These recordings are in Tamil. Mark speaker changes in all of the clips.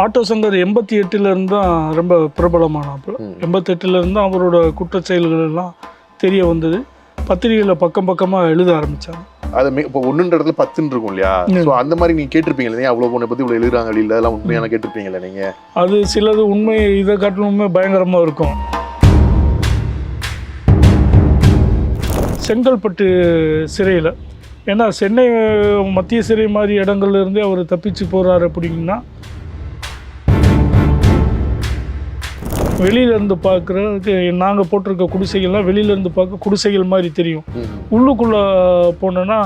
Speaker 1: ஆட்டோ சங்கர் எண்பத்தி எட்டுலேருந்து தான் ரொம்ப பிரபலமானாப்புல. எண்பத்தெட்டுலேருந்து தான் அவரோட குற்றச் செயல்கள் எல்லாம் தெரிய வந்தது. பத்திரிகையில் பக்கம் பக்கமாக எழுத ஆரம்பித்தாங்க
Speaker 2: அது மி- இப்போ ஒன்றுன்ற இடத்துல பத்துன்னு இருக்கும் இல்லையா. ஸோ அந்த மாதிரி நீங்க கேட்டிருப்பீங்க இல்லையா? அவ்வளோ பொண்ணை பத்தி இவ்வளோ எழுதுறாங்க வெளியில அதெல்லாம் உண்மையான கேட்டிருப்பீங்களா நீங்க?
Speaker 1: அது சிலது உண்மை இதை காட்டிலுமே பயங்கரமாக இருக்கும். செங்கல்பட்டு சிறையில். ஏன்னா சென்னை மத்திய சிறை மாதிரி இடங்கள்ல இருந்தே அவர் தப்பிச்சு போகிறாரு அப்படின்னா வெளியில இருந்து பார்க்குறதுக்கு நாங்கள் போட்டிருக்க குடிசைகள்லாம் வெளியில இருந்து பார்க்க குடிசைகள் மாதிரி தெரியும். உள்ளுக்குள்ளே போனோன்னா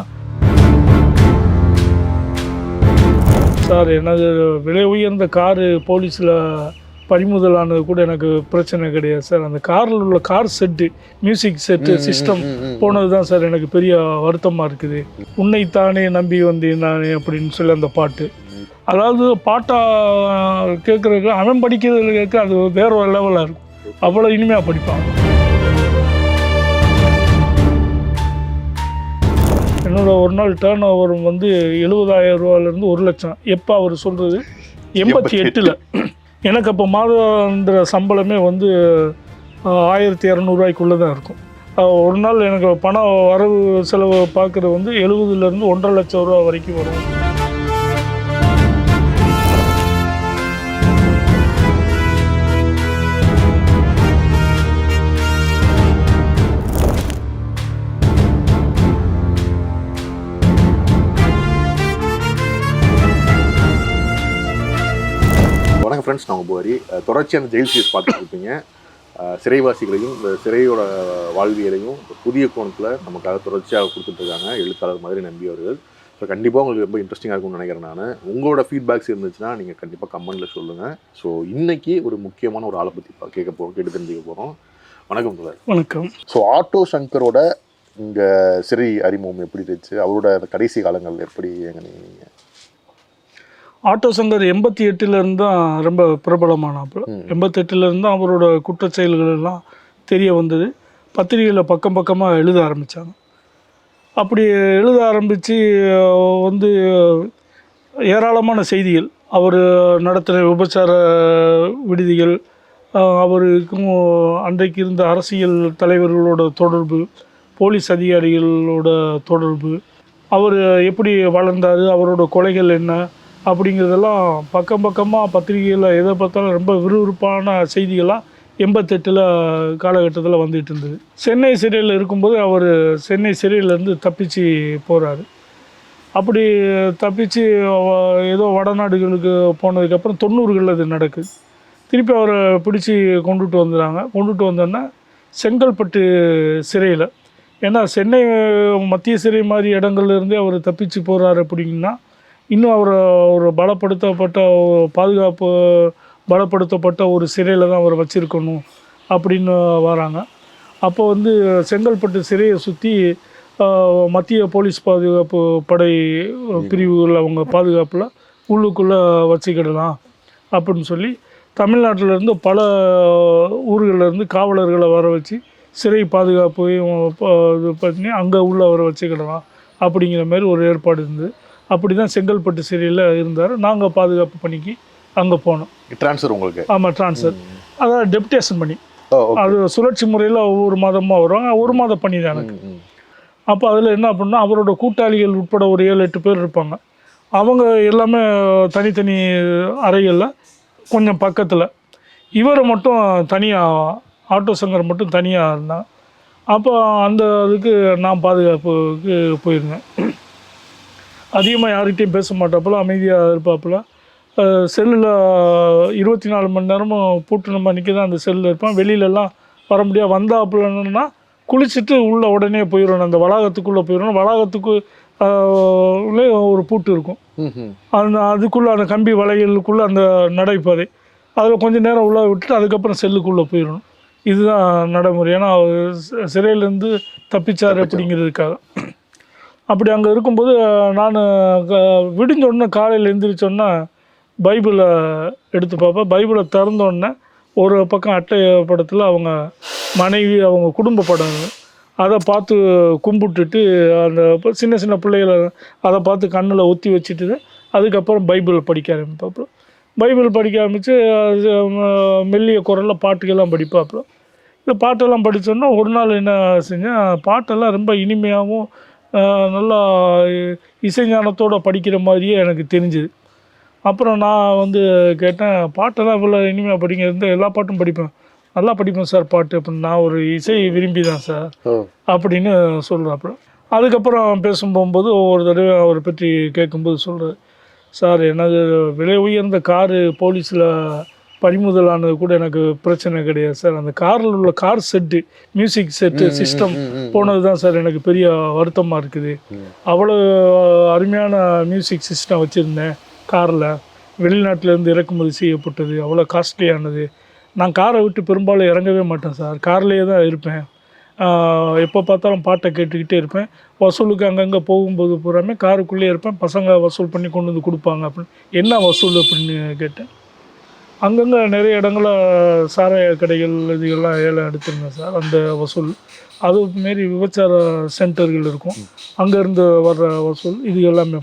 Speaker 1: சார் எனது விலை உயர்ந்த காரு போலீஸில் பறிமுதல் ஆனது கூட எனக்கு பிரச்சனை கிடையாது சார் அந்த காரில் உள்ள car set music set system. போனது தான் சார் எனக்கு பெரிய வருத்தமாக இருக்குது உன்னைத்தானே நம்பி வந்தேன் நானே அப்படின்னு சொல்லி அந்த பாட்டு அதாவது பாட்டா கேட்குறதுக்கு அவன் படிக்கிறதுல கேட்க அது வேற ஒரு லெவலாக இருக்கும். அவ்வளோ இனிமையாக படிப்பான் என்னோட ஒரு நாள் டேர்ன் ஓவர் வந்து எழுபதாயிரம் ரூபாயிலேருந்து ஒரு லட்சம். எப்போ அவர் சொல்கிறது எண்பத்தி எட்டில். எனக்கு அப்போ மாதாந்திர சம்பளமே வந்து ஆயிரத்தி இரநூறுவாய்க்குள்ளே தான் இருக்கும் ஒரு நாள் எனக்கு பணம் வரவு செலவு பார்க்குறது வந்து எழுபதுலேருந்து ஒன்றரை லட்சம் ரூபா வரைக்கும் வரும்.
Speaker 2: ஃப்ரெண்ட்ஸ் நான் புகாரி தொடர்ச்சியான ஜெயில் சீரிஸ் பார்த்துட்டு இருப்பீங்க. அஹ் சிறைவாசிகளையும் இந்த சிறையோட வாழ்வியலையும் புதிய கோணத்தில் நமக்காக தொடர்ச்சியாக கொடுத்துட்ருக்காங்க எழுத்தாளர் மாதிரி நம்பி அவர்கள் ஸோ கண்டிப்பாக உங்களுக்கு ரொம்ப இன்ட்ரெஸ்டிங்காக இருக்கும்னு நினைக்கிறேன் நான். உங்களோட ஃபீட்பேக்ஸ் இருந்துச்சுன்னா நீங்கள் கண்டிப்பாக கமெண்ட்டில் சொல்லுங்கள் ஸோ இன்னைக்கு ஒரு முக்கியமான ஒரு ஆளை பற்றி கேட்க போகிறோம் கேட்டு தெரிஞ்சுக்க போகிறோம் வணக்கம் புகார்
Speaker 1: வணக்கம்.
Speaker 2: ஸோ ஆட்டோ சங்கரோட இந்த சிறை அறிமுகம் எப்படி இருந்துச்சு? அவரோட அந்த கடைசி காலங்கள் எப்படி எங்க நீங்கள்
Speaker 1: ஆட்டோ சங்கர் எண்பத்தி எட்டுலேருந்து தான் ரொம்ப பிரபலமானாப்புல.
Speaker 2: ம்.
Speaker 1: எண்பத்தெட்டுலேருந்து அவரோட குற்றச் செயல்கள் எல்லாம் தெரிய வந்தது. பத்திரிகையில் பக்கம் பக்கமாக எழுத ஆரம்பித்தாங்க அப்படி எழுத ஆரம்பித்து வந்து ஏராளமான செய்திகள். அவர் நடத்தின விபச்சார விடுதிகள் அவருக்கும் அன்றைக்கு இருந்த அரசியல் தலைவர்களோட தொடர்பு போலீஸ் அதிகாரிகளோட தொடர்பு அவர் எப்படி வளர்ந்தார் அவரோட கொலைகள் என்ன அப்படிங்கிறதெல்லாம் பக்கம் பக்கமாக பத்திரிகையில் எதை பார்த்தாலும் ரொம்ப விறுவிறுப்பான செய்திகளாக எண்பத்தெட்டில் காலகட்டத்தில் வந்துட்டு இருந்தது. சென்னை சிறையில் இருக்கும்போது அவர் சென்னை சிறையிலேருந்து தப்பிச்சு போகிறாரு அப்படி தப்பிச்சு ஏதோ வடநாடுகளுக்கு போனதுக்கப்புறம் தொண்ணூறுகளில் இது நடக்குது திருப்பி அவரை பிடிச்சி கொண்டுட்டு வந்துடுறாங்க கொண்டுட்டு வந்தோன்னா செங்கல்பட்டு சிறையில். ஏன்னா சென்னை மத்திய சிறை மாதிரி இடங்கள்லேருந்தே அவர் தப்பிச்சு போகிறாரு அப்படின்னா இன்னும் அவரை ஒரு பலப்படுத்தப்பட்ட பாதுகாப்பு பலப்படுத்தப்பட்ட ஒரு சிறையில் தான் அவரை வச்சுருக்கணும் அப்படின்னு வராங்க. அப்போ வந்து செங்கல்பட்டு சிறையை சுற்றி மத்திய போலீஸ் பாதுகாப்பு படை பிரிவுகள் அவங்க பாதுகாப்பில் உள்ளுக்குள்ளே வச்சுக்கிடலாம் அப்படின்னு சொல்லி தமிழ்நாட்டிலேருந்து பல ஊர்களிலேருந்து காவலர்களை வர வச்சு சிறை பாதுகாப்பையும் இது பண்ணி அங்கே உள்ள வர வச்சுக்கிடலாம் அப்படிங்கிற மாதிரி ஒரு ஏற்பாடு இருந்தது. அப்படி தான் செங்கல்பட்டு சிறையில் இருந்தார். நாங்கள் பாதுகாப்பு பணிக்கு அங்கே போனோம்.
Speaker 2: ட்ரான்ஸ்ஃபர் உங்களுக்கு?
Speaker 1: ஆமாம் ட்ரான்ஸ்ஃபர் அதாவது டெப்டேஷன் பண்ணி அது சுழற்சி முறையில் ஒவ்வொரு மாதமாக வருவாங்க. ஒரு மாத பணி தான் எனக்கு. அப்போ அதில் என்ன பண்ணால் அவரோட கூட்டாளிகள் உட்பட ஒரு ஏழு எட்டு பேர் இருப்பாங்க. அவங்க எல்லாமே தனித்தனி அறைகளில் கொஞ்சம் பக்கத்தில். இவரை மட்டும் தனியாக ஆட்டோ சங்கர் மட்டும் தனியாக இருந்தாங்க. அப்போ அந்த இதுக்கு நான் பாதுகாப்புக்கு போயிருந்தேன். அதிகமாக யார்கிட்டையும் பேச மாட்டாப்புல அமைதியாக இருப்பாப்புல. செல்லில் இருபத்தி நாலு மணி நேரமும் பூட்டு நம்ம நிற்க தான் அந்த செல்லில் இருப்பான் வெளியிலலாம் வர முடியாது. வந்தாப்புலன்னா குளிச்சுட்டு உள்ளே உடனே போயிடணும். அந்த வளாகத்துக்குள்ளே போயிடணும். வளாகத்துக்கு ஒரு பூட்டு இருக்கும். அந்த அதுக்குள்ளே அந்த கம்பி வளையலுக்குள்ளே அந்த நடைபாதை அதில் கொஞ்சம் நேரம் உள்ளே விட்டுட்டு அதுக்கப்புறம் செல்லுக்குள்ளே போயிடணும். இதுதான் நடைமுறை. ஏன்னா சிறையிலேருந்து தப்பிச்சார். அப்படிங்கிறதுக்காக. அப்படி அங்கே இருக்கும்போது நான் விடிஞ்சோடனே காலையில் எழுந்திரிச்சோன்னா பைபிளை எடுத்து பார்ப்பேன். பைபிளை திறந்தோடனே ஒரு பக்கம் அட்டை படத்தில் அவங்க மனைவி அவங்க குடும்ப படம். அதை பார்த்து கும்பிட்டுட்டு அந்த சின்ன சின்ன பிள்ளைகளை அதை பார்த்து கண்ணில் ஒத்தி வச்சுட்டு அதுக்கப்புறம் பைபிள் படிக்க ஆரம்பிப்பாப்புல. பைபிள் படிக்க ஆரம்பித்து மெல்லிய குரலில் பாட்டுக்கெல்லாம் படிப்பாப்புல. இந்த பாட்டெல்லாம் படித்தோன்னா ஒரு நாள் என்ன செஞ்சேன் பாட்டெல்லாம் ரொம்ப இனிமையாகவும் நல்லா இசைஞானத்தோட படிக்கிற மாதிரியே எனக்கு தெரிஞ்சுது. அப்புறம் நான் வந்து கேட்டேன் பாட்டெல்லாம் இவ்வளோ இனிமையாக படிங்க. இருந்து எல்லா பாட்டும் படிப்பேன். நல்லா படிப்பேன் சார் பாட்டு. அப்படின்னு நான் ஒரு இசை விரும்பி தான் சார் அப்படின்னு சொல்கிறாப்புல அதுக்கப்புறம் பேசும் போகும்போது ஒவ்வொரு தடவை அவரை பற்றி கேட்கும்போது சொல்கிறார் சார் எனது விலை உயர்ந்த காரு போலீஸில் பறிமுதலானது கூட எனக்கு பிரச்சனை கிடையாது சார். அந்த காரில் உள்ள car set music set system போனது தான் சார் எனக்கு பெரிய வருத்தமாக இருக்குது. அவ்வளோ அருமையான மியூசிக் சிஸ்டம் வச்சுருந்தேன் காரில். வெளிநாட்டிலேருந்து இறக்குமதி செய்யப்பட்டது அவ்வளோ காஸ்ட்லியானது நான் காரை விட்டு பெரும்பாலும் இறங்கவே மாட்டேன் சார். கார்லேயே தான் இருப்பேன். எப்போ பார்த்தாலும் பாட்டை கேட்டுக்கிட்டே இருப்பேன். வசூலுக்கு அங்கங்கே போகும்போது பூராமே காருக்குள்ளேயே இருப்பேன். பசங்க வசூல் பண்ணி கொண்டு வந்து கொடுப்பாங்க அப்படின்னு. என்ன வசூல் அப்படின்னு கேட்டேன். அங்கங்கே நிறைய இடங்கள சாராய கடைகள் இதுகள்லாம் ஏழை எடுத்துருந்தேன் சார் அந்த வசூல். அது மாரி விபச்சார சென்டர்கள் இருக்கும். அங்கேருந்து வர்ற வசூல் இது எல்லாமே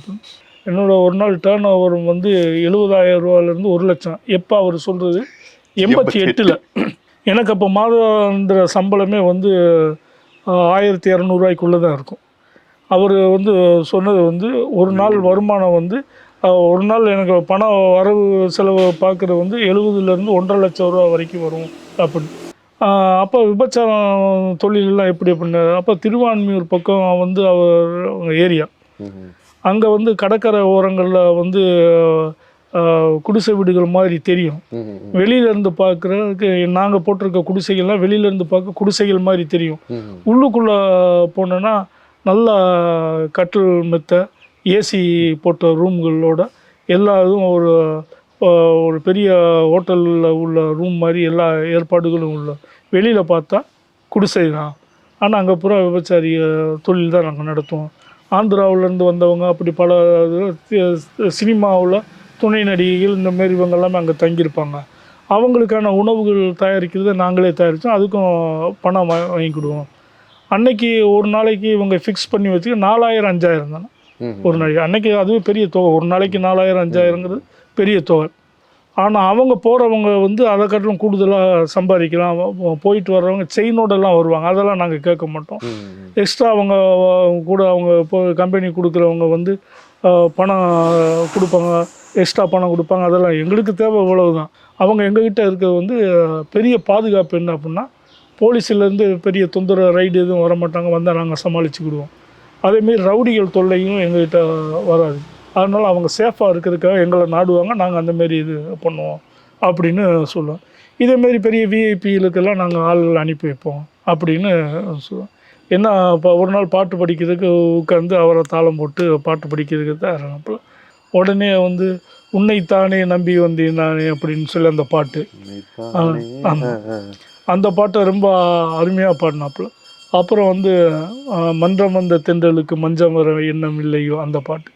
Speaker 1: என்னோட ஒரு நாள் டேர்ன் ஓவர் வந்து எழுபதாயிரம் ரூபாயிலேருந்து ஒரு லட்சம். எப்போ அவர் சொல்கிறது எண்பத்தி எட்டில். எனக்கு அப்போ மாதாந்திர சம்பளமே வந்து ஆயிரத்தி இரநூறுவாய்க்குள்ளே தான் இருக்கும். அவர் வந்து சொன்னது வந்து ஒரு நாள் வருமானம் வந்து ஒரு நாள் எனக்கு பணம் வரவு செலவு பார்க்குறது வந்து எழுபதுலேருந்து ஒன்றரை லட்சம் ரூபா வரைக்கும் வரும் அப்படின்னு அப்போ விபச்சாரம் தொழிலெல்லாம் எப்படி அப்படின்னு அப்போ திருவான்மியூர் பக்கம் வந்து அவர் ஏரியா. அங்கே வந்து கடற்கரை ஓரங்களில் வந்து குடிசை வீடுகள் மாதிரி தெரியும். வெளியில இருந்து பார்க்குறதுக்கு நாங்கள் போட்டிருக்க குடிசைகள்லாம் வெளியில இருந்து பார்க்க குடிசைகள் மாதிரி தெரியும். உள்ளுக்குள்ளே போனோன்னா நல்லா கட்டில் மெத்த ஏசி போட்ட ரூம்களோட எல்லா இதுவும் ஒரு ஒரு பெரிய ஹோட்டலில் உள்ள ரூம் மாதிரி எல்லா ஏற்பாடுகளும் உள்ள. வெளியில் பார்த்தா குடிசை தான். ஆனால் அங்கே பூரா விபச்சாரிய தொழில் தான் நாங்கள் நடத்துவோம். ஆந்திராவிலேருந்து வந்தவங்க அப்படி பல சினிமாவில் துணை நடிகைகள் இந்த மாரி இவங்க எல்லாமே அங்கே தங்கியிருப்பாங்க. அவங்களுக்கான உணவுகள் தயாரிக்கிறத நாங்களே தயாரித்தோம் அதுக்கும் பணம் வாங்கிக்கிடுவோம் அன்னைக்கு ஒரு நாளைக்கு இவங்க ஃபிக்ஸ் பண்ணி வச்சு நாலாயிரம் அஞ்சாயிரம் தானே? ஒரு நாளைக்கு. அன்னைக்கு அதுவே பெரிய தொகை. ஒரு நாளைக்கு நாலாயிரம் அஞ்சாயிரங்கிறது பெரிய தொகை. ஆனால் அவங்க போகிறவங்க வந்து அதை காட்டிலும் கூடுதலாக சம்பாதிக்கலாம். போயிட்டு வர்றவங்க செயினோடலாம் வருவாங்க. அதெல்லாம் நாங்கள் கேட்க மாட்டோம். எக்ஸ்ட்ரா அவங்க கூட அவங்க இப்போ கம்பெனி கொடுக்குறவங்க வந்து பணம் கொடுப்பாங்க. எக்ஸ்ட்ரா பணம் கொடுப்பாங்க. அதெல்லாம் எங்களுக்கு தேவை இவ்வளவு தான் அவங்க எங்ககிட்ட இருக்கிறது வந்து பெரிய பாதுகாப்பு என்ன அப்படின்னா போலீஸ்லேருந்து பெரிய தொந்தரவு ரைடு எதுவும் வர மாட்டாங்க வந்தால் நாங்கள் சமாளிச்சுக்கிடுவோம். அதேமாரி ரவுடிகள் தொல்லையும் எங்ககிட்ட வராது. அதனால் அவங்க சேஃபாக இருக்கிறதுக்காக எங்களை நாடுவாங்க நாங்கள் அந்தமாரி இது பண்ணுவோம் அப்படின்னு சொல்லுவோம். இதேமாரி பெரிய விஐபிகளுக்கெல்லாம் நாங்கள் ஆள்கள் அனுப்பி வைப்போம் அப்படின்னு சொல்லுவோம். என்ன இப்போ ஒரு நாள் பாட்டு படிக்கிறதுக்கு உட்காந்து அவரை தாளம் போட்டு பாட்டு படிக்கிறதுக்கு தான் அப்போ உடனே வந்து உன்னைத்தானே நம்பி வந்தேன் நானே அப்படின்னு சொல்லி அந்த பாட்டு. அந்த பாட்டை ரொம்ப அருமையாக பாடினாப்புல. அப்புறம் வந்து மன்றம் வந்த தென்றலுக்கு மஞ்சம் வர எண்ணம் இல்லையோ அந்த பாட்டு.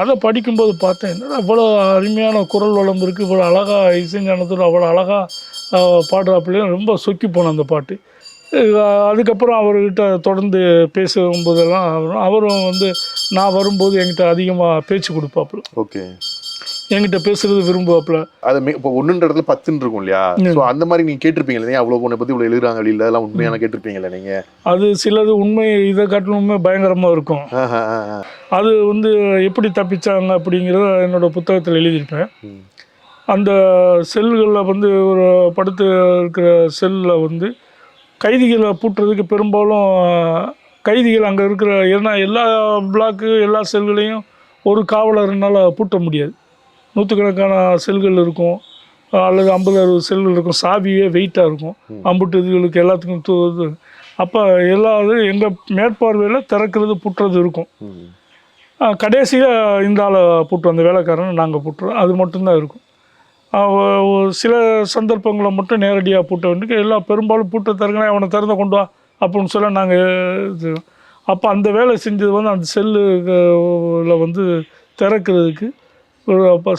Speaker 1: அதை படிக்கும்போது பார்த்தேன் என்னடா இவ்வளோ அருமையான குரல் வளம் இருக்குது இவ்வளோ அழகாக இசைஞானத்தோடு அவ்வளோ அழகாக பாடுறாப்புலையும் ரொம்ப சொக்கி போனேன் அந்த பாட்டு. அதுக்கப்புறம் அவர்கிட்ட தொடர்ந்து பேசும்போதெல்லாம் அவரும் அவரும் வந்து நான் வரும்போது என்கிட்ட அதிகமாக பேச்சு கொடுப்பாப்புல.
Speaker 2: ஓகே.
Speaker 1: என்கிட்ட பேசுறது விரும்புவாப்புல
Speaker 2: அது இப்போ ஒண்ணுன்ற இடத்துல பத்துன்னு இருக்கும் இல்லையா? சோ அந்த மாதிரி நீங்க கேட்டிருப்பீங்க இல்லையா? அவ்வளவு பொண்ணை பத்தி இவ்வளவு எழுதுறாங்க வெளியில அதெல்லாம் உண்மையான கேட்டிருப்பீங்கல்ல நீங்க?
Speaker 1: அது சிலது உண்மை இதை காட்டிலுமே பயங்கரமாக இருக்கும். அது வந்து எப்படி தப்பிச்சாங்க அப்படிங்கிறத என்னோட புத்தகத்தில் எழுதியிருப்பேன். அந்த செல்களில் வந்து ஒரு படுத்து இருக்கிற செல்லில் வந்து கைதிகளை பூட்டுறதுக்கு பெரும்பாலும் கைதிகள் அங்கே இருக்கிற ஏன்னா எல்லா பிளாக்கு எல்லா செல்களையும் ஒரு காவலர்னால பூட்ட முடியாது. நூற்றுக்கணக்கான செல்கள் இருக்கும். அல்லது ஐம்பது அறுபது செல்கள் இருக்கும். சாவியே வெயிட்டாக இருக்கும். அம்புட்டு இதுகளுக்கு எல்லாத்துக்கும் தூ அப்போ எல்லா இது எங்கள் மேற்பார்வையில் திறக்கிறது பூட்டுறது இருக்கும். கடைசியாக இந்த ஆளை போட்டு அந்த வேலைக்காரனை நாங்கள் போட்டுறோம். அது மட்டும்தான் இருக்கும். சில சந்தர்ப்பங்களை மட்டும் நேரடியாக பூட்ட வேண்டிய எல்லா பெரும்பாலும் பூட்ட திறக்கணும் அவனை திறந்த கொண்டு வா அப்படின்னு சொல்ல நாங்கள் இது. அப்போ அந்த வேலை செஞ்சது வந்து அந்த செல்லுல வந்து திறக்கிறதுக்கு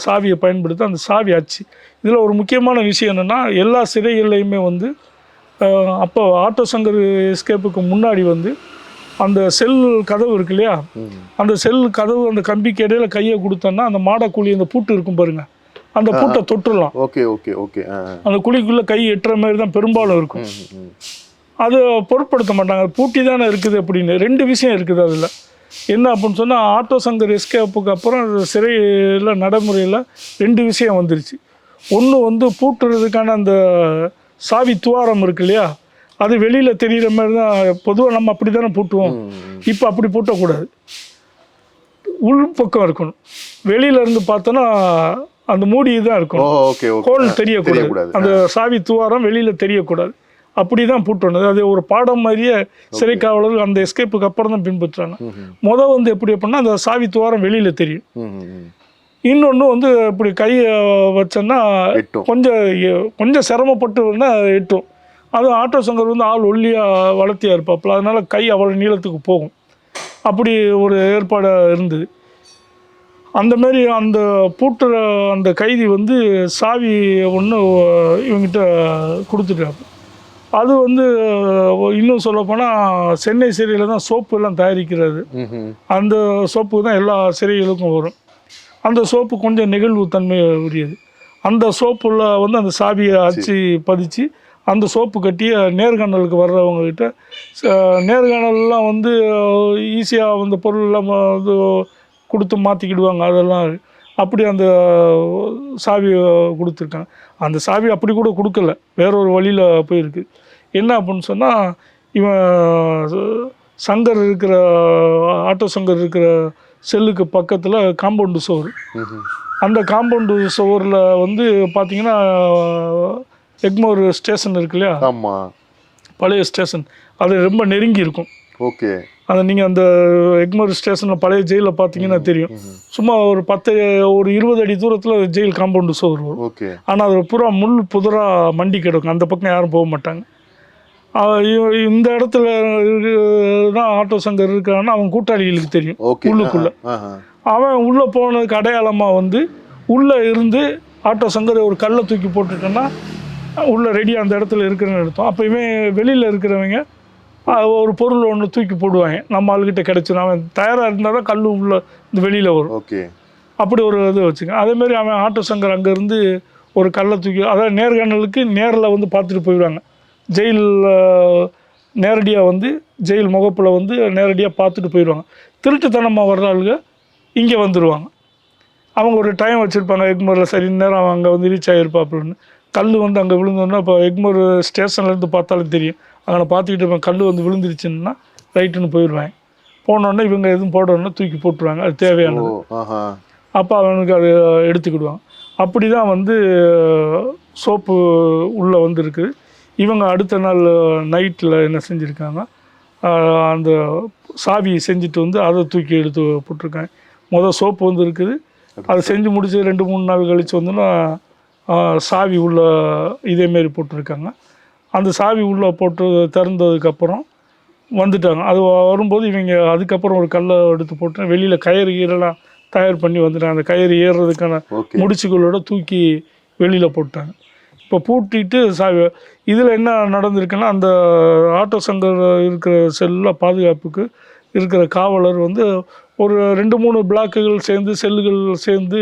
Speaker 1: சாவியை பயன்படுத்தி அந்த சாவி அச்சு இதில் ஒரு முக்கியமான விஷயம் என்னென்னா எல்லா சிறைகள்லையுமே வந்து அப்போ ஆட்டோ சங்கர் எஸ்கேப்புக்கு முன்னாடி வந்து அந்த செல் கதவு இருக்கு இல்லையா. அந்த செல் கதவு அந்த கம்பிக்கு இடையில கையை கொடுத்தோன்னா அந்த மாடக்கூலி அந்த பூட்டு இருக்கும் பாருங்க. அந்த பூட்டை தொட்டுடலாம்
Speaker 2: ஓகே ஓகே ஓகே.
Speaker 1: அந்த குழிக்குள்ளே கை எட்டுற மாதிரி தான் பெரும்பாலும் இருக்கும். அது பொருட்படுத்த மாட்டாங்க. பூட்டி தானே இருக்குது அப்படின்னு. ரெண்டு விஷயம் இருக்குது அதில். என்ன அப்படின்னு சொன்னால் ஆட்டோ சங்கர் எஸ்கேப்புக்கு அப்புறம் சிறையில் நடைமுறையில் ரெண்டு விஷயம் வந்துருச்சு. ஒன்று வந்து பூட்டுறதுக்கான அந்த சாவி துவாரம் இருக்கு இல்லையா? அது வெளியில் தெரிகிற மாதிரி தான் பொதுவாக நம்ம அப்படி தானே பூட்டுவோம். இப்போ அப்படி பூட்டக்கூடாது. உள் பக்கம் இருக்கணும். வெளியில இருந்து பார்த்தோன்னா அந்த மூடி தான் இருக்கணும் கோல் தெரியக்கூடாது. அந்த சாவி துவாரம் வெளியில தெரியக்கூடாது. அப்படி தான் பூட்டணும் அது ஒரு பாடம் மாதிரியே சிறை காவலர்கள் அந்த எஸ்கேப்புக்கு அப்புறம் தான் பின்பற்றுறாங்க.
Speaker 2: ம், ம்,
Speaker 1: முத வந்து எப்படி அப்படின்னா அந்த சாவி துவாரம் வெளியில தெரியும். இன்னொன்று வந்து இப்படி கையை வச்சோன்னா கொஞ்சம் கொஞ்சம் சிரமப்பட்டு வேணா எட்டும். அது ஆட்டோ சங்கர் வந்து ஆள் ஒல்லியாக வளர்த்தியாக இருப்பாப்புல. அதனால கை அவ்வளோ நீளத்துக்கு போகும். அப்படி ஒரு ஏற்பாடாக இருந்தது. அந்த மாதிரி அந்த பூட்டுற அந்த கைதி வந்து சாவி ஒன்று இவங்கிட்ட கொடுத்துட்டாப்பு அது வந்து இன்னும் சொல்லப்போனால் சென்னை சிறையில் தான் சோப்பு எல்லாம் தயாரிக்கிறது. அந்த சோப்பு தான் எல்லா சிறைகளுக்கும் வரும். அந்த சோப்பு கொஞ்சம் நெகிழ்வு தன்மை உரியது. அந்த சோப்புல வந்து அந்த சாவியை அச்சு பதிச்சு அந்த சோப்பு கட்டி நேர்காணலுக்கு வர்றவங்க கிட்ட ச- நேர்காணல்லாம் வந்து ஈஸியாக அந்த பொருள்லாம் இது கொடுத்து மாற்றிக்கிடுவாங்க அதெல்லாம் அப்படி அந்த சாவி கொடுத்துருக்காங்க. அந்த சாவி அப்படி கூட கொடுக்கல. வேற ஒரு வழியில் போயிருக்கு. என்ன அப்படின்னு சொன்னால் இவன் சங்கர் இருக்கிற ஆட்டோ சங்கர் இருக்கிற செல்லுக்கு பக்கத்தில் காம்பவுண்டு சுவர். அந்த காம்பவுண்டு சுவரில் வந்து பார்த்தீங்கன்னா எக்மோர் ஸ்டேஷன் இருக்கு இல்லையா?
Speaker 2: ஆமா.
Speaker 1: பழைய ஸ்டேஷன். அது ரொம்ப நெருங்கி இருக்கும்.
Speaker 2: ஓகே.
Speaker 1: அதை நீங்கள் அந்த எக்மோர் ஸ்டேஷனில் பழைய ஜெயிலில் பார்த்தீங்கன்னா தெரியும். சும்மா ஒரு பத்து ஒரு இருபது அடி தூரத்தில் ஜெயில் காம்பவுண்டு சுவர் வரும்.
Speaker 2: ஓகே.
Speaker 1: ஆனால் அது பூரா முள் புதராக மண்டி கிடக்கும். அந்த பக்கம் யாரும் போக மாட்டாங்க. இந்த இடத்துல தான் ஆட்டோ சங்கர் இருக்கான்னு அவன் கூட்டாளிகளுக்கு தெரியும். உள்ளுக்குள்ள. அவன் உள்ளே போனதுக்கு அடையாளமாக வந்து உள்ளே இருந்து ஆட்டோ சங்கர் ஒரு கல்லை தூக்கி போட்டுட்டோன்னா உள்ளே ரெடியாக அந்த இடத்துல இருக்கிறன்னு அர்த்தம் அப்போ இவன் வெளியில் இருக்கிறவங்க ஒரு பொருள் ஒன்று தூக்கி போடுவாங்க. நம்ம ஆளுகிட்ட கிடச்சிடும் அவன் தயாராக இருந்தால் தான் கல் உள்ள இந்த வெளியில் வரும்.
Speaker 2: ஓகே.
Speaker 1: அப்படி ஒரு இது வச்சுக்க அதேமாரி அவன் ஆட்டோ சங்கர் அங்கேருந்து ஒரு கல்லை தூக்கி அதாவது நேர்காணலுக்கு நேரில் வந்து பார்த்துட்டு போயிடுவாங்க. ஜெயில் நேரடியாக வந்து ஜெயில் முகப்பில் வந்து நேரடியாக பார்த்துட்டு போயிடுவாங்க. திருட்டுத்தனமாக வர்ற ஆளுங்க இங்கே வந்துடுவாங்க அவங்க ஒரு டைம் வச்சுருப்பாங்க. எக்மோரில் சரி நேரம் அவன் அங்கே வந்து ரீச் ஆகிருப்பாப்புலன்னு கல் வந்து அங்கே விழுந்தோன்னா இப்போ எக்மோர் ஸ்டேஷன்லேருந்து பார்த்தாலும் தெரியும். அங்கே பார்த்துக்கிட்டு இருப்பேன் கல் வந்து விழுந்துருச்சுன்னா ரைட்டுன்னு போயிடுவாங்க போனோடனே இவங்க எதுவும் போடணுன்னா தூக்கி போட்டுருவாங்க அது தேவையானது. அப்போ அவனுக்கு அது எடுத்துக்கிடுவாங்க அப்படி தான் வந்து சோப்பு உள்ளே வந்திருக்கு. இவங்க அடுத்த நாள் நைட்டில் என்ன செஞ்சுருக்காங்க அந்த சாவி செஞ்சுட்டு வந்து அதை தூக்கி எடுத்து போட்டிருக்காங்க. மொதல் சோப்பு வந்து இருக்குது அதை செஞ்சு முடிச்சு ரெண்டு மூணு நாள் கழித்து வந்துன்னா சாவி உள்ள இதேமாரி போட்டிருக்காங்க. அந்த சாவி உள்ளே போட்டு திறந்ததுக்கப்புறம் வந்துட்டாங்க. அது வரும்போது இவங்க அதுக்கப்புறம் ஒரு கல்லை எடுத்து போட்டு வெளியில் கயிறு ஈரெல்லாம் தயார் பண்ணி வந்துட்டாங்க. அந்த கயிறு ஏறுறதுக்கான முடிச்சுகளோட தூக்கி வெளியில் போட்டாங்க. இப்போ பூட்டிட்டு சாவி இதில் என்ன நடந்திருக்குன்னா அந்த ஆட்டோ சங்கர் இருக்கிற செல்ல பாதுகாப்புக்கு இருக்கிற காவலர் வந்து ஒரு ரெண்டு மூணு பிளாக்குகள் சேர்ந்து செல்லுகள் சேர்ந்து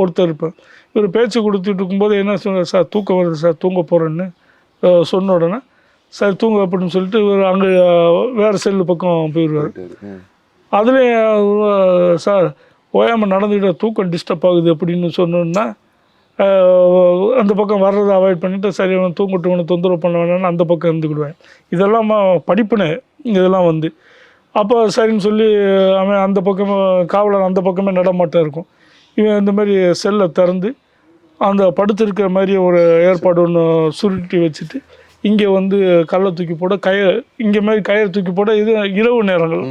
Speaker 1: ஒருத்தர் இருப்பார். இவர் பேச்சு கொடுத்துட்டு இருக்கும்போது என்ன சொன்னார் சார் தூக்கம் வருது சார் தூங்க போகிறேன்னு சொன்ன உடனே சரி தூங்க அப்படின்னு சொல்லிட்டு இவர் அங்கே வேறு செல்லு பக்கம் போயிடுவார். அதுலேயும் சார் ஓயாமல் நடந்துக்கிட்ட தூக்கம் டிஸ்டர்ப் ஆகுது அப்படின்னு சொன்னோன்னா அந்த பக்கம் வர்றதை அவாய்ட் பண்ணிவிட்டு சரி அவன் தூங்கட்டும் தொந்தரவு பண்ண வேணாம்னு அந்த பக்கம் இருந்துக்கிடுவேன். இதெல்லாம் படிப்புனே இதெல்லாம் வந்து. அப்போ சரின்னு சொல்லி அவன் அந்த பக்கம் காவலர் அந்த பக்கமே நடமாட்டம் இருக்கும். இவன் இந்த மாதிரி செல்லை திறந்து அந்த படுத்திருக்கிற மாதிரி ஒரு ஏற்பாடு ஒன்று சுருட்டி வச்சுட்டு இங்கே வந்து கல்லை தூக்கி போட கயிறு இங்கே மாதிரி கயிறு தூக்கி போட இது இரவு நேரங்கள்.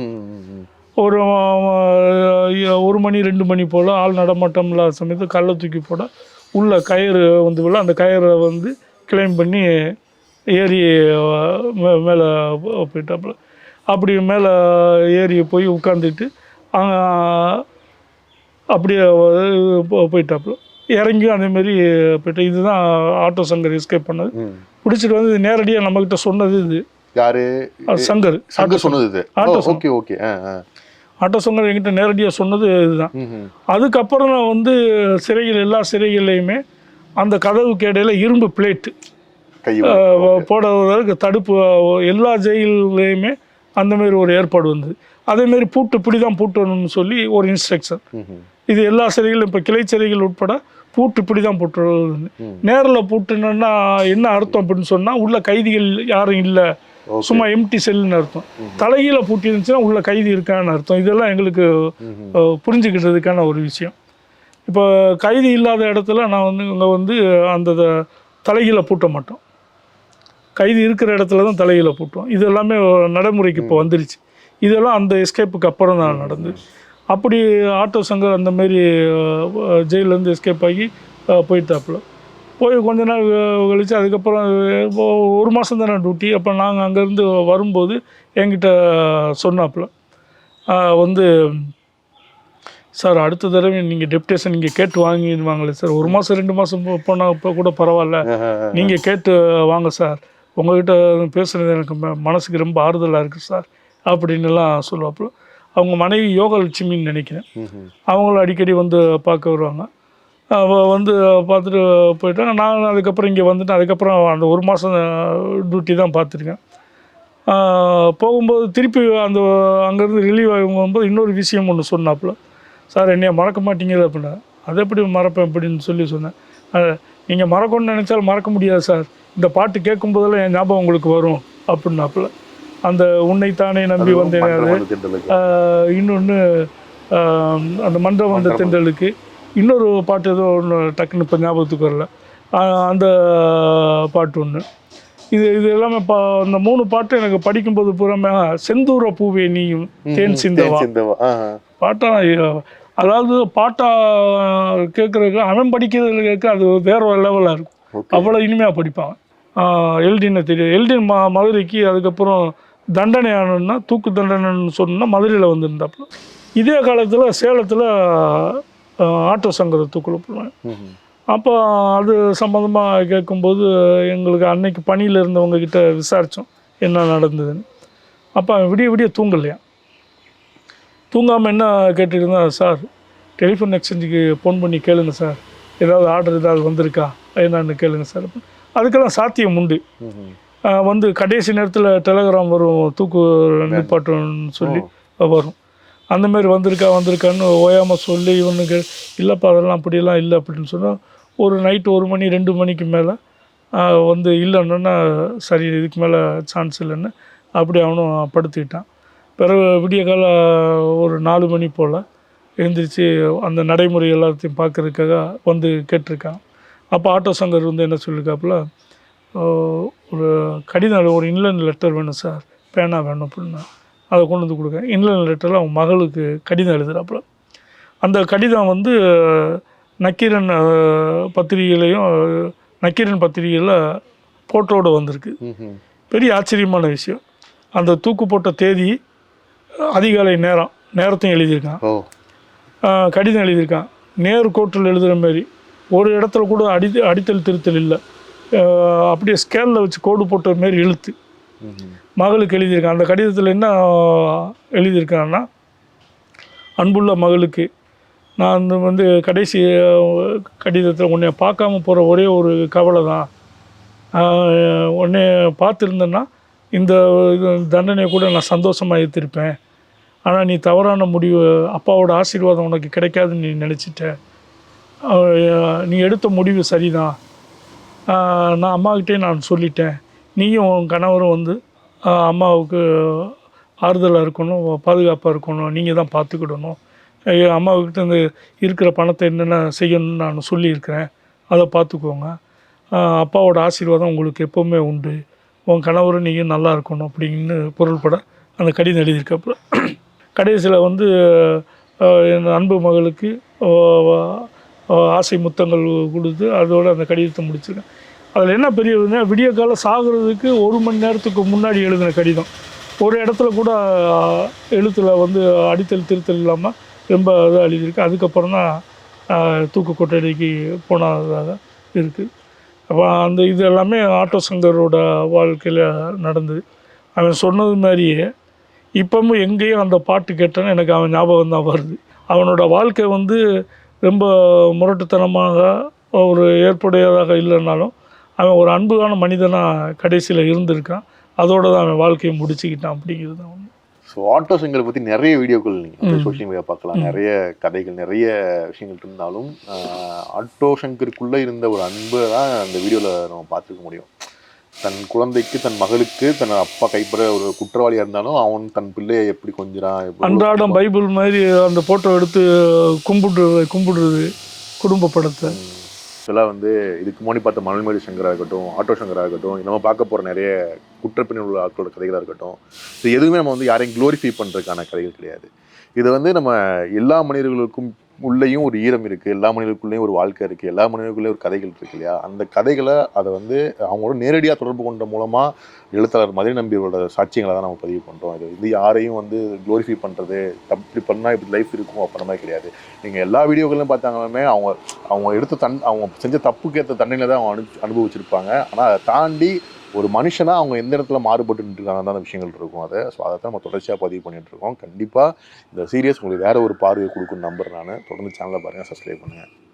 Speaker 1: ஒரு ஒரு மணி ரெண்டு மணி போல் ஆள் நடமாட்டம் இல்லாத சமயத்தில் கல்லை தூக்கி போட உள்ள கயிறு வந்து விழ அந்த கயிறை வந்து கிளைம் பண்ணி ஏறி மேலே போயிட்டாப்புல. அப்படி மேலே ஏறி போய் உட்காந்துட்டு அப்படியே போயிட்டாப்புல. இறங்கியும் அதேமாரி போயிட்டு இதுதான் ஆட்டோ சங்கர் எஸ்கேப் பண்ணது. பிடிச்சிட்டு வந்து நேரடியாக நம்மக்கிட்ட சொன்னது இது.
Speaker 2: யாரு?
Speaker 1: சங்கர்.
Speaker 2: சங்க சொன்னது இது.
Speaker 1: Auto
Speaker 2: okay okay.
Speaker 1: Auto Shankar என்கிட்ட நேரடியாக சொன்னது இதுதான். அதுக்கப்புறம் நான் வந்து சிறைகள் எல்லா சிறைகள்லையுமே அந்த கதவுக்கு இடையில இரும்பு பிளேட்டு
Speaker 2: கை
Speaker 1: போடுவதற்கு தடுப்பு எல்லா ஜெயிலையுமே அந்த மாதிரி ஒரு ஏற்பாடு வந்தது. அதேமாரி பூட்டு இப்படி தான் பூட்டணும்னு சொல்லி ஒரு இன்ஸ்ட்ரக்ஷன். இது எல்லா சிறைகளும் இப்போ கிளை சிறைகள் உட்பட பூட்டு இப்படி தான் பூட்டுறதுன்னு
Speaker 2: ம்.
Speaker 1: நேரில் பூட்டுனா என்ன அர்த்தம் அப்படின்னு சொன்னால் உள்ள கைதிகள் யாரும் இல்லை. சும்மா எம்டி செல்லுன்னு அர்த்தம். தலைகீழ பூட்டி இருந்துச்சுன்னா உள்ள கைதி இருக்கான்னு அர்த்தம். இதெல்லாம் எங்களுக்கு புரிஞ்சுக்கிட்டதுக்கான ஒரு விஷயம். இப்போ கைதி இல்லாத இடத்துல நான் வந்து இங்கே வந்து அந்த தலைகீழ பூட்ட மாட்டோம். கைதி இருக்கிற இடத்துல தான் தலைகீழ பூட்டுவோம். இது எல்லாமே நடைமுறைக்கு இப்போ வந்துருச்சு. இதெல்லாம் அந்த எஸ்கேப்புக்கு அப்புறம் தான் நடந்தது அப்படி ஆட்டோ சங்கர் அந்த மாரி அஹ், ஜெயிலேருந்து எஸ்கேப் ஆகி போயிட்டாப்புல. போய் கொஞ்ச நாள் கழிச்சு அதுக்கப்புறம் ஒரு மாதம் தானே டியூட்டி அப்போ நாங்கள் அங்கேருந்து வரும்போது என்கிட்ட சொன்னாப்புல. வந்து சார் அடுத்த தடவை நீங்கள் டெப்டேஷன் நீங்கள் கேட்டு வாங்கிடுவாங்களே சார். ஒரு மாதம் ரெண்டு மாதம் போனால் இப்போ கூட பரவாயில்ல. நீங்கள் கேட்டு வாங்க சார். உங்ககிட்ட பேசுகிறது எனக்கு மனசுக்கு ரொம்ப ஆறுதலாக இருக்குது சார். அப்படின்னுலாம் சொல்லுவாப்புல. அவங்க மனைவி யோகலட்சுமின்னு நினைக்கிறேன். அவங்களும் அடிக்கடி வந்து பார்க்க வருவாங்க. வந்து பார்த்துட்டு போயிட்டாங்க நான் அதுக்கப்புறம் இங்கே வந்துட்டு அதுக்கப்புறம் அந்த ஒரு மாதம் டியூட்டி தான் பார்த்துருக்கேன். போகும்போது திருப்பி அந்த அங்கேருந்து ரிலீவ் ஆகி போகும்போது இன்னொரு விஷயம் ஒன்று சொன்னாப்புல. சார் என்னைய மறக்க மாட்டீங்களா அப்படின்னா அதை எப்படி மறப்பேன்? அப்படின்னு சொல்லி சொன்னேன். நீங்கள் மறக்கணும்னு நினச்சாலும் மறக்க முடியாது சார். இந்த பாட்டு கேட்கும்போதெல்லாம் என் ஞாபகம் உங்களுக்கு வரும் அப்படின்னாப்புல. அந்த உன்னைத்தானே நம்பி வந்தேன். இன்னொன்று அந்த மன்றம் வந்த தென்றலுக்கு இன்னொரு பாட்டு ஏதோ ஒன்று டக்குன்னு இப்போ ஞாபகத்துக்கு வரல. அந்த பாட்டு ஒன்று இது இது எல்லாமே பா அந்த மூணு பாட்டு எனக்கு படிக்கும்போது பூராமே செந்தூர பூவே நீயும் தேன் சிந்தவா. பாட்டா அதாவது பாட்டா கேட்குறதுக்கு அவன் படிக்கிறதுல கேட்க அது வேற ஒரு லெவலாக இருக்கும். அவ்வளோ இனிமையாக படிப்பாங்க எல்டின்னு தெரியும். எல்டின் ம மதுரைக்கு அதுக்கப்புறம் தண்டனை ஆனோன்னா தூக்கு தண்டனைன்னு சொன்னா மதுரையில் வந்திருந்தாப்புல இதே காலத்தில் சேலத்தில் ஆட்டோ சங்கர தூக்கில்
Speaker 2: ம்ஹும்.
Speaker 1: அப்போ அது சம்மந்தமாக கேட்கும்போது எங்களுக்கு அன்னைக்கு பணியில் இருந்தவங்க கிட்ட விசாரித்தோம் என்ன நடந்ததுன்னு. அப்போ விடிய விடிய தூங்கலையா? தூங்காமல் என்ன இருந்தா சார் டெலிஃபோன் எக்ஸ்சேஞ்சுக்கு ஃபோன் பண்ணி கேளுங்க சார். ஏதாவது ஆர்டர் ஏதாவது வந்திருக்கா? என்னன்னு கேளுங்க சார். அதுக்கெல்லாம் சாத்தியம் உண்டு. வந்து கடைசி நேரத்தில் டெலகிராம் வரும் தூக்கு நிப்பாட்டணும்னு சொல்லி வரும். அந்த மாதிரி வந்திருக்கா வந்திருக்கான்னு ஓயாமல் சொல்லி இவனுக்கு இல்லைப்பா அதெல்லாம் அப்படியெல்லாம் இல்லை அப்படின்னு சொன்னால் ஒரு நைட்டு ஒரு மணி ரெண்டு மணிக்கு மேலே வந்து இல்லைன்னா சரி இதுக்கு மேலே சான்ஸ் இல்லைன்னு அப்படி அவனும் படுத்துக்கிட்டான். பிறகு விடிய கால ஒரு நாலு மணி போல் எழுந்திரிச்சு அந்த நடைமுறை எல்லாத்தையும் பார்க்கறதுக்காக வந்து கேட்டிருக்கான். அப்போ ஆட்டோ சங்கர் வந்து என்ன சொல்லியிருக்காப்புல ஒரு கடிதம் ஒரு இன்லன் லெட்டர் வேணும் சார் பேனா வேணும் அப்படின்னா அதை கொண்டு வந்து கொடுக்க இன்லன் லெட்டரில் அவங்க மகளுக்கு கடிதம் எழுதுறாப்புல. அந்த கடிதம் வந்து நக்கீரன் பத்திரிகையிலையும் நக்கீரன் பத்திரிகையில் ஃபோட்டோவோட வந்திருக்கு. பெரிய ஆச்சரியமான விஷயம். அந்த தூக்கு போட்ட தேதி அதிகாலை நேரம் நேரத்தையும் எழுதியிருக்கான். கடிதம் எழுதியிருக்கான். நேர் கோட்டில் எழுதுகிற மாதிரி ஒரு இடத்துல கூட அடி அடித்தல் திருத்தல் இல்லை. அப்படியே ஸ்கேலில் வச்சு கோடு போட்ட மாரி எழுத்து மகளுக்கு எழுதியிருக்கான். அந்த கடிதத்தில் என்ன எழுதியிருக்கான்னா அன்புள்ள மகளுக்கு நான் வந்து கடைசி கடிதத்தில் உன்னை பார்க்காம போகிற ஒரே ஒரு கவலை தான் உன்னை பார்த்துருந்தேன்னா இந்த இது தண்டனையை கூட நான் சந்தோஷமாக ஏற்றிருப்பேன் ஆனால் நீ தவறான முடிவு அப்பாவோட ஆசீர்வாதம் உனக்கு கிடைக்காதுன்னு நீ நினச்சிட்ட. நீ எடுத்த முடிவு சரிதான். நான் அம்மாக்கிட்டே நான் சொல்லிட்டேன். நீயும் உன் கணவரும் வந்து அம்மாவுக்கு ஆறுதலாக இருக்கணும் பாதுகாப்பாக இருக்கணும் நீங்கள் தான் பார்த்துக்கிடணும் அம்மாவுக்கிட்ட இந்த இருக்கிற பணத்தை என்னென்ன செய்யணும்னு நான் சொல்லியிருக்கிறேன். அதை பார்த்துக்கோங்க அப்பாவோட ஆசீர்வாதம் உங்களுக்கு எப்போவுமே உண்டு. உன் கணவரும் நீங்கள் நல்லா இருக்கணும் அப்படின்னு பொருள்பட அந்த கடிதம் எழுதியிருக்கப்புறம் கடைசியில் வந்து என் அன்பு மகளுக்கு ஆசை முத்தங்கள் கொடுத்து அதோட அந்த கடிதத்தை முடிச்சிருக்கேன். அதில் என்ன பெரிய விடிய காலம் சாகிறதுக்கு ஒரு மணி நேரத்துக்கு முன்னாடி எழுதின கடிதம். ஒரு இடத்துல கூட எழுத்தில் வந்து அடித்தல் திருத்தல் இல்லாமல் ரொம்ப இதாக எழுதியிருக்கு. அதுக்கப்புறம் தான் தூக்கு கொட்டடிக்கு போனதாக இருக்குது அப்போ அந்த இது எல்லாமே ஆட்டோ சங்கரோட வாழ்க்கையில் நடந்தது. அவன் சொன்னது மாதிரியே இப்போவும் எங்கேயும் அந்த பாட்டு கேட்டேன்னு எனக்கு அவன் ஞாபகம் தான் வருது. அவனோட வாழ்க்கை வந்து ரொம்ப முரட்டுத்தனமாக ஒரு ஏற்புடையதாக இல்லைன்னாலும் அவன் ஒரு அன்புக்கான மனிதனாக கடைசியில் இருந்திருக்கான் அதோட தான் அவன் வாழ்க்கையை முடிச்சுக்கிட்டான் அப்படிங்கிறது தான் உண்மை.
Speaker 2: ஸோ ஆட்டோ சிங்கரை பற்றி நிறைய வீடியோக்கள் நீங்கள். சோஷியல் மீடியா பார்க்கலாம். நிறைய கதைகள் நிறைய விஷயங்கள் இருந்தாலும் ஆட்டோ சங்கருக்குள்ளே இருந்த ஒரு அன்பை தான் அந்த வீடியோவில் நம்ம பார்த்துருக்க முடியும் தன் குழந்தைக்கு தன் மகளுக்கு தன் அப்பா கைப்பட ஒரு குற்றவாளியாக இருந்தாலும் அவன் தன் பிள்ளையை எப்படி எப்படி
Speaker 1: அன்றாடம் பைபிள் மாதிரி அந்த ஃபோட்டோ எடுத்து கும்பிடு கும்பிடுறது குடும்ப படத்தை.
Speaker 2: இதெல்லாம் வந்து இதுக்கு முன்னாடி பார்த்த மணல்மேடு சங்கராக இருக்கட்டும் ஆட்டோ சங்கராக இருக்கட்டும் நம்ம பார்க்க போகிற நிறைய குற்றப்பின்னல் உள்ள ஆட்களோட கதைகளாக இருக்கட்டும் இது எதுவுமே நம்ம வந்து யாரையும் க்ளோரிஃபை பண்ணுறதுக்கான கதைகள் கிடையாது. இது வந்து நம்ம எல்லா மனிதர்களுக்கும் உள்ளேயும் ஒரு ஈரம் இருக்குது எல்லா மனிதர்களுக்குள்ளேயும் ஒரு வாழ்க்கை இருக்குது எல்லா மனிதர்களுக்குள்ளேயும் ஒரு கதைகள் இருக்கு இல்லையா? அந்த கதைகளை அதை வந்து அவங்களோட நேரடியாக தொடர்பு கொண்ட மூலமாக எழுத்தாளர் மதுரை நம்பியோட சாட்சியங்களை தான் நம்ம பதிவு பண்ணுறோம் இது வந்து யாரையும் வந்து க்ளோரிஃபை பண்ணுறது இப்படி பண்ணால் இப்படி லைஃப் இருக்கும் அப்படின்ற மாதிரி கிடையாது. நீங்கள் எல்லா வீடியோக்களையும் பார்த்தாங்களுமே அவங்க அவங்க எடுத்த தன் அவங்க செஞ்ச தப்புக்கு ஏற்ற தண்டனை தான் அவங்க அனு அனுபவிச்சிருப்பாங்க. ஆனால் அதை தாண்டி ஒரு மனுஷனா அவங்க எந்த இடத்துல மாறுபட்டு இருக்காங்க அந்த விஷயங்கள் இருக்கும். அதை ஸோ அதை தான் நம்ம தொடர்ச்சியாக பதிவு பண்ணிட்டு இருக்கோம். கண்டிப்பாக இந்த சீரியஸ் உங்களுக்கு வேற ஒரு பார்வையை கொடுக்குன்னு நம்புறேன் நான். தொடர்ந்து சேனலை பாருங்கள் சப்ஸ்கிரைப் பண்ணுங்கள்